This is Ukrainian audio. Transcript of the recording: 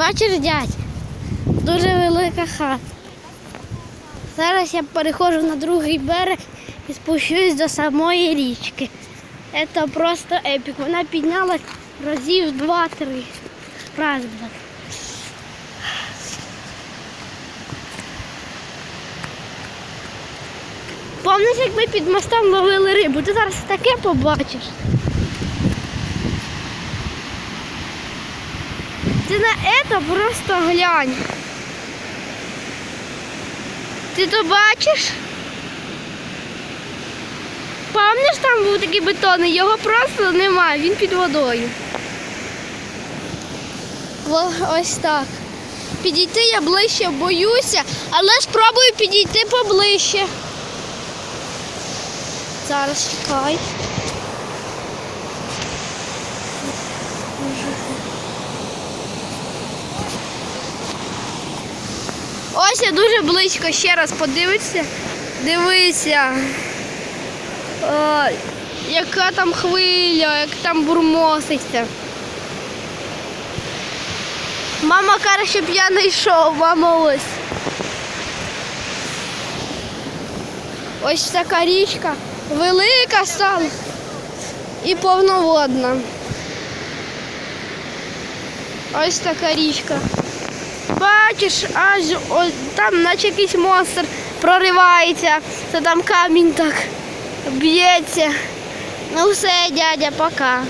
Бачиш, дядь? Дуже велика хата. Зараз я переходжу на другий берег і спущусь до самої річки. Це просто епік. Вона піднялась разів два-три. Раз, два. Пам'ятаєш, як ми під мостом ловили рибу? Ти зараз таке побачиш. Ти на це просто глянь. Ти то бачиш? Пам'ятаєш, там був такий бетон, його просто немає, він під водою. Во- Ось так. Підійти я ближче боюся, але спробую підійти поближче. Зараз чекай. Ось я дуже близько ще раз подивишся. Дивися. О, яка там хвиля, як там бурмоситься. Мама каже, щоб я не йшов, мама ось. Ось така річка. Велика стала і повноводна. Ось така річка. Бачиш, аж ось там наче якийсь монстр проривається, то там камінь так б'ється. Ну все, дядя, пока.